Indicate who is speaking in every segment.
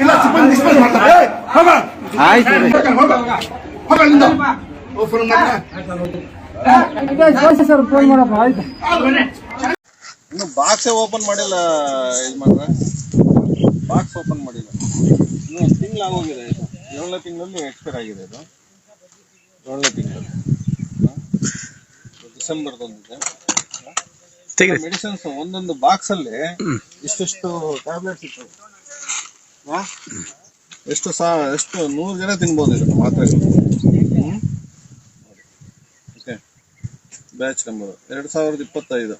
Speaker 1: ಇಲ್ಲ ಸಿಬ್ಬಂದಿ ಡಿಸ್ಪೋಸ್ ಮಾಡ್ತಾರೆ. ಹೋಗ. ಹೋಗ ಅಲ್ಲಿಂದ ಫೋನ್ ಮಾಡ್ತಾರೆ.
Speaker 2: ಇನ್ನು ಬಾಕ್ಸೇ ಓಪನ್ ಮಾಡಿಲ್ಲ ಯಜಮಾನ್ರೆ. ಬಾಕ್ಸ್ ಓಪನ್ ಮಾಡಿಲ್ಲ. ಇನ್ನು ಒಂದು ತಿಂಗಳು ಆಗೋಗಿದೆ ಇದು. ಏಳನೇ ತಿಂಗಳಲ್ಲಿ ಎಕ್ಸ್ಪೈರ್ ಆಗಿದೆ ಇದು. ಏಳನೇ ತಿಂಗಳಲ್ಲಿ. ಡಿಸೆಂಬರ್ದೊಂದಿದೆ ಮೆಡಿಸಿನ್ಸ್ ಒಂದೊಂದು ಬಾಕ್ಸ್ ಅಲ್ಲಿ ಇಷ್ಟಿಷ್ಟು ಟ್ಯಾಬ್ಲೆಟ್ಸ್ ಇತ್ತು? ಎಷ್ಟು ಸಾ, ಎಷ್ಟು, ನೂರು ಜನ ತಿನ್ಬೋದು ಇದನ್ನು ಮಾತ್ರ ಓಕೆ. Batch number. ಎರಡು ಸಾವಿರದ ಇಪ್ಪತ್ತೈದು.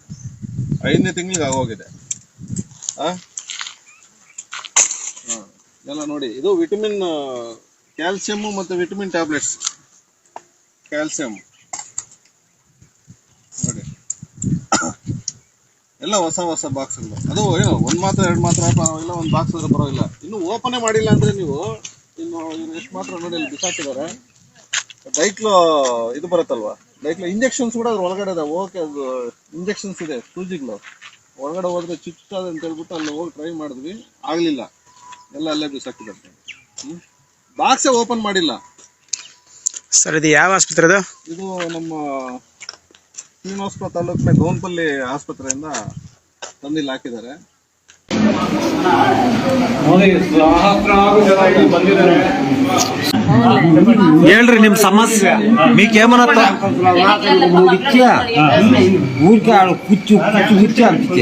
Speaker 2: ಐದನೇ ತಿಂಗಳಿಗೆ ಆಗೋಗಿದೆ. ಹಾಂ. ಎಲ್ಲ ನೋಡಿ, ಇದು ವಿಟಮಿನ್ ಕ್ಯಾಲ್ಸಿಯಮ್ಮು ಮತ್ತು ವಿಟಮಿನ್ ಟ್ಯಾಬ್ಲೆಟ್ಸ್ ಕ್ಯಾಲ್ಸಿಯಂ ಎಲ್ಲ ಹೊಸ ಹೊಸ ಬಾಕ್ಸ್ಗಳು ಅದು ಏನು ಒಂದು ಮಾತ್ರ ಎರಡು ಮಾತ್ರ ಇಲ್ಲ ಒಂದು ಬಾಕ್ಸ್ ಆದ್ರೆ ಪರವಾಗಿಲ್ಲ. ಇನ್ನು ಓಪನೇ ಮಾಡಿಲ್ಲ ಅಂದ್ರೆ ನೀವು ಇನ್ನು ಎಷ್ಟು ಮಾತ್ರ ನೋಡಿ ಅಲ್ಲಿ ಬಿಸಾಕಿದ್ದಾರೆ. ಡೈಕ್ಲೋ ಇದು ಬರುತ್ತಲ್ವಾ? ಡೈಕ್ಲೋ ಇಂಜೆಕ್ಷನ್ಸ್ ಕೂಡ ಅದ್ರ ಒಳಗಡೆ ಇದೆ. ಓಕೆ ಅದು ಇಂಜೆಕ್ಷನ್ಸ್ ಇದೆ ಸೂಜಿಗಳು. ಒಳಗಡೆ ಹೋದ್ರೆ ಚುಚ್ಚುತ್ತದೆ ಅಂತ ಹೇಳ್ಬಿಟ್ಟು ಅಲ್ಲಿ ಹೋಗಿ ಟ್ರೈ ಮಾಡಿದ್ವಿ. ಆಗಲಿಲ್ಲ. ಎಲ್ಲ ಅಲ್ಲೇ ಬಿಸಾಕಿದ್ದಾರೆ. ಹ್ಞೂ ಬಾಕ್ಸೇ ಓಪನ್ ಮಾಡಿಲ್ಲ.
Speaker 3: ಸರ್ ಇದು ಯಾವ ಆಸ್ಪತ್ರೆ ಅದು?
Speaker 2: ಇದು ನಮ್ಮ ಶ್ರೀನಿವಾಸಪುರ ತಾಲೂಕಿನ ಗೋನ್ಪಲ್ಲಿ ಆಸ್ಪತ್ರೆಯಿಂದ ತಂದಿಲ್ಲಿ ಹಾಕಿದ್ದಾರೆ.
Speaker 3: ಹೇಳ್ರಿ ನಿಮ್ సమస్య మీకేమన్నా
Speaker 4: ఇచ్చా ఊరికే ఆడ కూర్చు కూర్చు కూర్చు అనిపిస్తే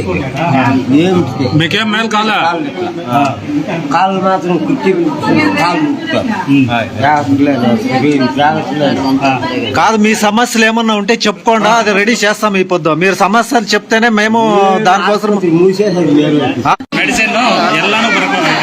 Speaker 4: ఏమిటి
Speaker 3: మీకేం మేలు కాలే
Speaker 4: కాళ్ళు మాత్రం కుర్చీ కాళ్ళు రావట్లేదు రావట్లేదు
Speaker 3: కాదు మీ సమస్యలు ఏమన్నా ఉంటే చెప్పుకోండా అది రెడీ చేస్తాం ఈ పొద్దు మీరు సమస్యలు చెప్తేనే మేము దానికోసం
Speaker 4: మూసేసారు మీరు
Speaker 5: ಮೆಡಿಸಿನ್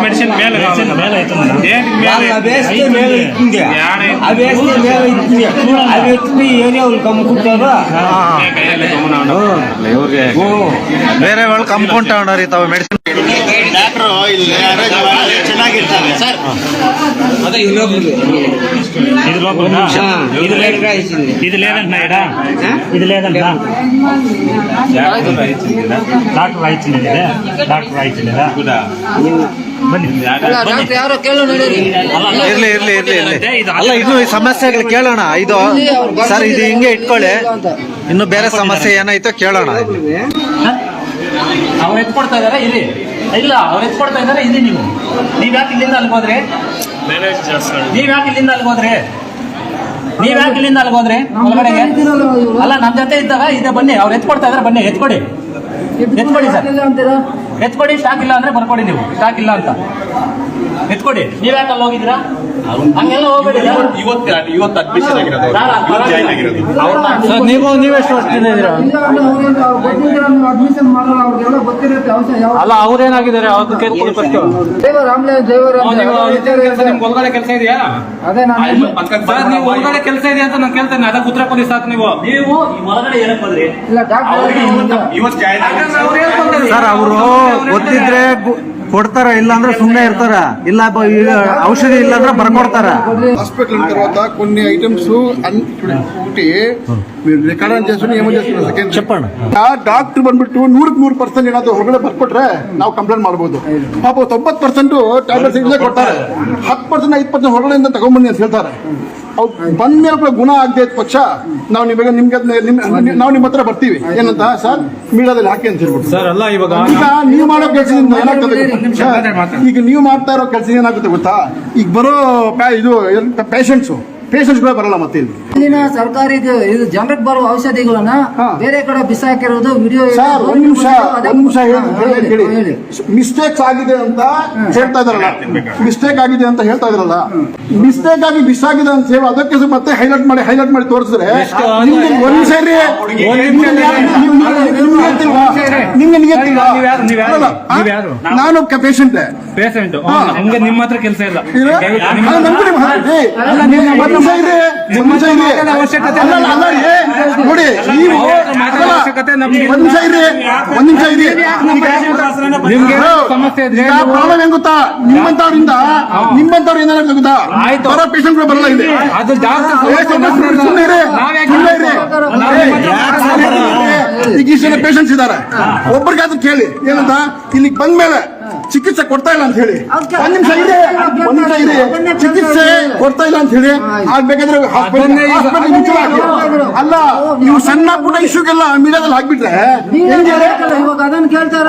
Speaker 1: అని చెప్పలా ఇస్తారు అని చెప్పలా కొన్ని రాసిస్తారు కొన్ని అవతల రాయిస్తారు.
Speaker 5: ಇಂಜೆಕ್ಷನ್ లో ಏನು
Speaker 3: ಒಂದ್ ಕಡೆ
Speaker 5: ಮೆಡಿಸಿನ್ ಮೇಲೆ ಮೇಲೆ ಆಯ್ತದ
Speaker 4: అవి వేస్తే మేలు ఇస్తుంది అవి వేస్తే మేలు ఇస్తుంది అవి ఎత్తుకుని ఏరియా వాళ్ళు కమ్ముకుంటారు
Speaker 3: ಇವ್ರಿಗೆ ಬೇರೆ వాళ్ళు ಕಮ್ಕೊಂತ ಉಂಡಾರಿ ತಾವು ಮೆಡಿಸಿನ್
Speaker 5: ఇది లోపల ఇది లేదు ఇది లేదంటున్నా ఇడ ఇది లేదంటున్నా డాక్టర్ రాయించింది ఇదే డాక్టర్ రాయించింది ಬನ್ನಿ
Speaker 6: ಡಾಕ್ಟರ್ ಯಾರೋ ಕೇಳೋ ನೋಡಿರಿ
Speaker 3: ಇರ್ಲಿ ಇರ್ಲಿ ಇರ್ಲಿ ಇರ್ಲಿ ಅಲ್ಲ ಇನ್ನು ಈ ಸಮಸ್ಯೆಗಳು ಕೇಳೋಣ. ಇದು ಸರ್ ಇದು ಹಿಂಗೆ ಇಟ್ಕೊಳ್ಳಿ. ಇನ್ನು ಬೇರೆ ಸಮಸ್ಯೆ ಏನಾಯ್ತೋ ಕೇಳೋಣ.
Speaker 7: ಅವ್ರು ಎತ್ಕೊಡ್ತಾ ಇದಾರೆ ಇರಿ. ಇಲ್ಲ ಅವ್ರು ಎತ್ಕೊಡ್ತಾ ಇದಾರೆ ಇರಿ ನೀವು. ನೀವ್ ಯಾಕೆ ಇಲ್ಲಿಂದ ಅಲ್ಲಿ ಹೋದ್ರೆ? ನೀವ್ ಯಾಕೆ ಇಲ್ಲಿಂದ ಅಲ್ಲಿ ಹೋದ್ರಿ? ನೀವ್ ಯಾಕೆ ಇಲ್ಲಿಂದ ಅಲ್ಲಿ ಹೋದ್ರಿ? ಒಳಗಡೆಗೆ? ಅಲ್ಲ ನಮ್ ಜೊತೆ ಇದ್ದಾಗ ಇದೆ ಬನ್ನಿ. ಅವ್ರು ಎತ್ಕೊಡ್ತಾ ಇದಾರೆ ಬನ್ನಿ ಎತ್ಕೊಡಿ. ಎತ್ಕೊಡಿ ಸರ್.
Speaker 6: ಅಂತೀರಾ?
Speaker 7: ಎತ್ಕೊಡಿ ಸ್ಟಾಕ್ ಇಲ್ಲ ಅಂದ್ರೆ ಬರ್ಕೊಡಿ ನೀವು. ಸ್ಟಾಕ್ ಇಲ್ಲ ಅಂತ. ಎತ್ಕೊಡಿ. ನೀವ್ಯಾಕೆ ಅಲ್ಲಿ ಹೋಗಿದ್ದೀರಾ? ಹಂಗೆಲ್ಲ ಹೋಗ್ಬೇಡಿ.
Speaker 2: ಇವತ್ತು ಅಡ್ಮಿಷನ್
Speaker 3: ಸರ್ ನೀವು ಎಷ್ಟು ವರ್ಷದಿಂದ ಇದ್ದೀರಾ
Speaker 6: ಇಲ್ಲ ಅಂದ್ರೆ ಅವ್ರೇನು ಅವ್ರು ಅಡ್ಮಿಷನ್ ಮಾಡಲ್ಲ ಅವ್ರಿಗೆಲ್ಲ ಗೊತ್ತಿರುತ್ತೆ ಔಷಧ ಯಾವ
Speaker 7: ಅಲ್ಲ ಅವ್ರೇನಾಗಿದ್ದಾರೆ ಅವ್ರದ್ದು ಕೇಳ್ಕೊಳ್ಳಿ ಫಸ್ಟ್ ನಿಮ್ಗೆ ಒಳಗಡೆ ಕೆಲಸ ಇದೆಯಾ?
Speaker 6: ಅದೇ ನಾನು
Speaker 7: ಸರ್ ನೀವು ಒಳಗಡೆ ಕೆಲಸ ಇದೆ ಅಂತ ನಾನು ಕೇಳ್ತೇನೆ. ಅದಕ್ಕೆ ಉತ್ತರ ಕೊಡಿ ಸಾಕು ನೀವು. ನೀವು ಒಳಗಡೆ ಏನಕ್ಕೆ ಬಂದ್ರಿ?
Speaker 6: ಇಲ್ಲ ಡಾಕ್ಟರ್
Speaker 3: ಸರ್ ಅವರು ಗೊತ್ತಿದ್ರೆ ಗು- ಕೊಡ್ತಾರ ಇಲ್ಲ ಅಂದ್ರೆ ಸುಮ್ಮನೆ ಇರ್ತಾರ ಇಲ್ಲ ಬ- ಈಗ ಔಷಧಿ ಇಲ್ಲ ಅಂದ್ರೆ ಬರ್ಕೊಡ್ತಾರ
Speaker 1: హాస్పిటల్ తర్వాత కొన్ని ఐటమ్స్ ఒకటి మీరు రికార్డ్ చేసుకుని ఏమో చేస్తున్నారు
Speaker 3: చెప్పండి
Speaker 1: ಆ ಡಾಕ್ಟರ್ ಬಂದ್ಬಿಟ್ಟು ನೂರಕ್ಕೆ ನೂರು ಪರ್ಸೆಂಟ್ ಏನಾದ್ರು ಹೊರಗಡೆ ಬರ್ಕೊಟ್ರೆ ನಾವು ಕಂಪ್ಲೇಂಟ್ ಮಾಡ್ಬೋದು ಪಾಪ ತೊಂಬತ್ತು ಪರ್ಸೆಂಟ್ ಟ್ಯಾಬ್ಲೆಟ್ಸ್ ಇಲ್ಲೇ ಕೊಡ್ತಾರೆ ಹತ್ತು ಪರ್ಸೆಂಟ್ ಐದು ಪರ್ಸೆಂಟ್ ಹೊರಗಡೆಯಿಂದ ತಗೊಂಬನ್ನಿ ಅಂತ ಹೇಳ್ತಾರೆ ಅವ್ರು ಬಂದ ಮೇಲೆ ಕೂಡ ಗುಣ ಆಗದೆ ಇದ್ದ ಪಕ್ಷ ನಾವು ನಿಮಗೆ ನಿಮ್ಗೆ ನಾವು ನಿಮ್ಮ ಹತ್ರ ಬರ್ತೀವಿ. ಏನಂತ? ಸರ್ ಮೀಡಿಯಾದಲ್ಲಿ ಹಾಕಿ ಅಂತ ಹೇಳ್ಬಿಟ್ಟು.
Speaker 5: ಸರ್ ಅಲ್ಲ ಇವಾಗ
Speaker 1: ಈಗ ನೀವು ಮಾಡೋ ಕೆಲಸದಿಂದ ಏನಾಗ್ತದೆ? ಈಗ ನೀವು ಮಾಡ್ತಾ ಇರೋ ಕೆಲಸ ಏನಾಗುತ್ತೆ ಗೊತ್ತಾ? ಈಗ ಬರೋ ಪ್ಯಾ- ಇದು ಪೇಷಂಟ್ಸು ಪೇಷಂಟ್ಸ್ಗಳೇ ಬರಲ್ಲ ಮತ್ತೆ ಇಲ್ಲಿ.
Speaker 6: ಇಲ್ಲಿನ ಸರ್ಕಾರಿ ಇದು ಜನರಿಗೆ ಬರುವ ಔಷಧಿಗಳನ್ನ ಬೇರೆ ಕಡೆ ಬಿಸಾಕಿರೋದು ವಿಡಿಯೋ
Speaker 1: ಸರ್ ಒಂದ್ ನಿಮಿಷ ಒಂದ್ ನಿಮಿಷ ಹೇಳಿ ಹೇಳಿ ಮಿಸ್ಟೇಕ್ಸ್ ಆಗಿದೆ ಅಂತ ಹೇಳ್ತಾ ಇದಾರಲ್ಲ. ಮಿಸ್ಟೇಕ್ ಆಗಿದೆ ಅಂತ ಹೇಳ್ತಾ ಇದ್ರಲ್ಲ. ಮಿಸ್ಟೇಕ್ ಆಗಿ ಬಿಸಾಗಿದೆ ಅಂತ ಹೇಳಿ ಅದಕ್ಕೆ ಸ್ವಲ್ಪ ಮತ್ತೆ ಹೈಲೈಟ್ ಮಾಡಿ ಹೈಲೈಟ್ ಮಾಡಿ ತೋರಿಸಿದ್ರೆ ನಿಮ್ಗೆ ಒಂದ್ ಸೇರಿ ನಿಮ್ಗೆ? ನಾನು ಪೇಷಂಟ್.
Speaker 5: ಪೇಷಂಟ್. ಹಂಗೆ ನಿಮ್ಮ ಹತ್ರ ಕೆಲಸ ಇಲ್ಲ.
Speaker 1: ಅಲ್ಲ, ಇದೆ ಇದೆ. ಅಲ್ಲ, ಅಲ್ಲ ನೋಡಿ ನೀವು ಒಂದ್ ನಿಮಿಷ ಇರಿ ಒಂದ್ ನಿಮಿಷ ಇರಿ
Speaker 6: ನಿಮ್ಗೆ ಸಮಸ್ಯೆ ಇದ್ರೆ ನೀವು-
Speaker 1: ಪ್ರಾಬ್ಲಮ್ ಏನ್ ಗೊತ್ತಾ ನಿಮ್ಮಂತವ್ರಿಂದ ನಿಮ್ಮಂತವ್ರು ಏನಾಗುತ್ತೆ ಗೊತ್ತಾ
Speaker 6: ಆಯ್ತು.
Speaker 1: ಬರೋ ಪೇಷಂಟ್ಗಳು ಬರಲ್ಲ ಇಲ್ಲಿ.
Speaker 6: ಅದು
Speaker 1: ಇರಿ. ಇರಿ. ಈಗ ಪೇಷಂಟ್ಸ್ ಒಬ್ಬರಿಗಾದ್ರೂ ಕೇಳಿ. ಏನಂತ? ಇಲ್ಲಿಗೆ ಬಂದ್ಮೇಲೆ ಚಿಕಿತ್ಸೆ ಕೊಡ್ತಾ ಇಲ್ಲ ಅಂತ ಹೇಳಿ. ಒಂದ್ ನಿಮಿಷ ಇದೆ ಒಂದ್ ನಿಮಿಷ ಇದೆ ಚಿಕಿತ್ಸೆ ಕೊಡ್ತಾ ಇಲ್ಲ ಅಂತ ಹೇಳಿ. ಆಗ್ಬೇಕಾದ್ರೆ ಅಲ್ಲ ನೀವು ಸಣ್ಣ ಪುಟ್ಟ ಇಶ್ಯೂಗೆಲ್ಲ ಮೀಡಿಯಾದಲ್ಲಿ ಹಾಕ್ಬಿಟ್ರೆ
Speaker 8: ಅದನ್ನ ಕೇಳ್ತಾ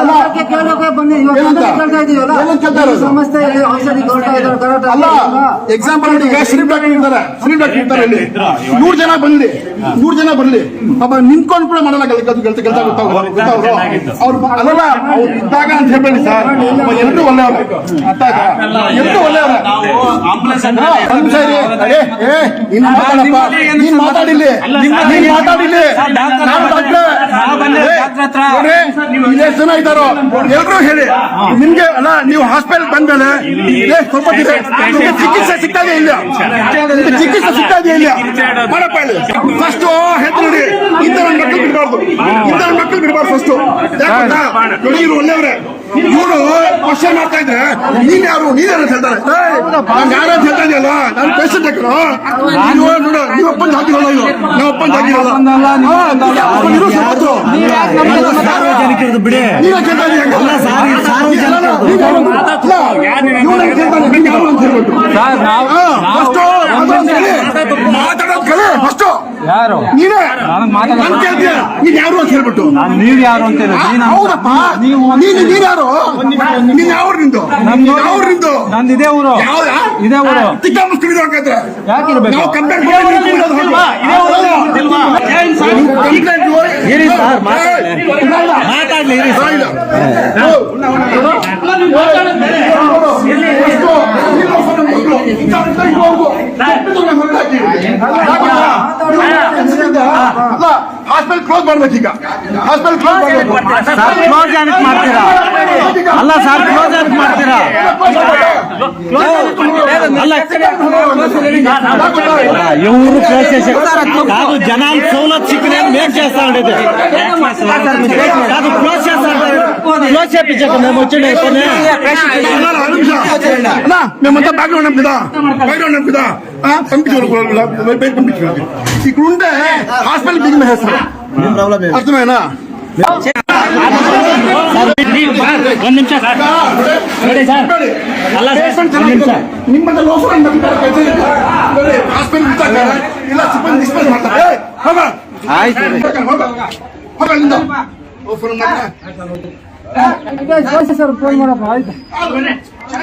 Speaker 8: ಬನ್ನಿ. ಕೇಳ್ತಾ ಇದೀವಲ್ಲ? ಸಮಸ್ಯೆ ಔಷಧಿ ಕೊಡ್ತಾ ಇದ್ದಾರೆ
Speaker 1: ಅಲ್ಲ ಎಕ್ಸಾಂಪಲ್ ನೋಡಿ ಈಗ ಶ್ರೀ ಡಾಕ್ಟರ್ ಇರ್ತಾರೆ. ಶ್ರೀ ಡಾಕ್ಟರ್ ಇರ್ತಾರೆ ಇಲ್ಲಿ ನೂರ್ ಜನ ಬರ್ಲಿ ನೂರ್ ಜನ ಬರ್ಲಿ ಪಾಪ ನಿಂತ್ಕೊಂಡು ಕೂಡ ಮಾಡಲ್ಲ ಕೆಲಸ ಗೊತ್ತಾಗ ಅವ್ರು ಅಲ್ಲಲ್ಲ ಅವ್ರು ಇದ್ದಾಗ ಅಂತ ಹೇಳ್ಬೇಡಿ ಸರ್. ಎಲ್ರು ಒಳ್ಳೆಯವರು ಅರ್ಥ ಆಯ್ತಾ? ಎಲ್ರು ಒಳ್ಳೆಯವರು ಒಂದ್ ಇರಿ. ಏ, ಏ, ನೀನ್ ಮಾತಾಡಪ್ಪ. ನೀನ್ ಮಾತಾಡಿಲ್ಲಿ. ನೀನ್ ಮಾತಾಡಿಲ್ಲಿ. ನಾನು ಡಾಕ್ಟ್ರೆ ಎಷ್ಟು ಜನ ಇದ್ದಾರೋ? ಎಲ್ರು ಹೇಳಿ. ನಿಮ್ಗೆ ಅಲ್ಲ ನೀವು ಹಾಸ್ಪಿಟಲ್ ಬಂದ್ಮೇಲೆ ಸ್ವಲ್ಪ ಚಿಕಿತ್ಸೆ ಸಿಗ್ತಾ ಇಲ್ಲ ಚಿಕಿತ್ಸೆ ಸಿಗ್ತಾ ಇಲ್ಲ ಮಾಡಪ್ಪ ಇಲ್ಲಿ. ಫಸ್ಟ್ ಹೇಳ್ತೀನಿ ನೋಡಿ. ಇಂಥ ಮಕ್ಕಳು ಬಿಡಬಾರ್ದು. ಇಂಥ ಮಕ್ಕಳು ಬಿಡಬಾರ್ದು ಫಸ್ಟ್ ಯಾಕಂದ್ರೆ ಒಳ್ಳೆಯವ್ರೆ. ಇವರು ಕ್ವಶನ್ ಮಾಡ್ತಾ ಇದ್ರೆ ನೀನ್ ಯಾರು? ನೀನ್ ಯಾರು ಅಂತ ಹೇಳ್ತಾರೆ ಯಾರು ಅಂತ ಹೇಳ್ತಾ ಇದೆಯಲ್ಲ? ನಾನು ಪೇಷಂಟ್ ಹಾಕಿರೋ ನೋಡು ನೀವು ಒಪ್ಪಂದ ಹಾಕಿರೋಲ್ಲ ಇದು ನಾವು ಒಪ್ಪಂದ ಹಾಕಿರೋಲ್ಲ
Speaker 3: ಬಿಡಿ.
Speaker 1: ನೀವೇ ಕೇಳ್ತಾ ಇದೀಯ. ಮಾತಾಡೋದ್ first.
Speaker 6: ಯಾರು?
Speaker 1: ನೀನೇ ನಾನ್ ಯಾರು ಅಂತ ಹೇಳ್ಬಿಟ್ಟು.
Speaker 6: ನಾನ್ ನೀವ್ ಯಾರು ಅಂತ
Speaker 1: ಹೌದಪ್ಪ.
Speaker 6: ನೀವು
Speaker 1: ನೀನ್ ನೀನ್ ಯಾರು? ನೀನ್ ಯಾವ ನಿಂದು? ಯಾವ ನಿಂದು?
Speaker 6: ನಂದು ಇದೇ ಊರು. ಇದೇ ಊರು.
Speaker 1: ತಿಕ್ಕ ಹಾಗಾದ್ರೆ
Speaker 6: ಯಾಕಿರ್ಬೇಕು?
Speaker 1: ನಾವು ಕಂಪ್ಲೇಂಟ್
Speaker 3: ಇರಿ ಸರ್. ಮಾತಾಡ್ಲಿ. ಇರಿ ಸರ್.
Speaker 1: ಹಾಸ್ಪಿಟಲ್ ಕ್ಲೋಸ್ ಮಾಡ್ಬೇಕೀಗ ಹಾಸ್ಪಿಟಲ್ ಕ್ಲೋಸ್ ಮಾಡ್ಬೇಕು.
Speaker 3: ಸರ್ ಕ್ಲೋಸ್ ಏನಕ್ಕೆ ಮಾಡ್ತೀರಾ? ಅಲ್ಲ ಸರ್ ಕ್ಲೋಸ್ ಏನಕ್ಕೆ ಮಾಡ್ತೀರಾ? ఎవరు ప్లేస్ చేసే కాదు జనాలు చెవులో చిక్కిన మేక్ చేస్తా ఉండేది కాదు క్లోజ్ చేస్తా క్లోజ్ చేయించాక మేము వచ్చిండే
Speaker 1: మేమంతా బ్యాక్ ఉన్నాం కదా బయట ఉన్నాం కదా పంపించుకోవాలి ఇక్కడ ఉంటే హాస్పిటల్ బిగ్ అర్థమేనా
Speaker 5: ಒಂದ್ ನಿಮಿಷ ಸರ್. ನೋಡಿ ಸರ್. ಅಲ್ಲ ಸರ್ ನಿಮಿಷ.
Speaker 1: ನಿಮ್ಮಂತ ಲೋಫರ್ ಇಲ್ಲ ಸಿಬ್ಬಂದಿ ಡಿಸ್ಪೋಸ್ ಮಾಡ್ತಾರೆ. ಹೋಗ.
Speaker 3: ಆಯ್ತು.
Speaker 1: ಹೋಗ ಅಲ್ಲಿಂದ ಲೋಫರ್
Speaker 8: ಸರ್ ಫೋನ್ ಮಾಡಪ್ಪ ಆಯ್ತು.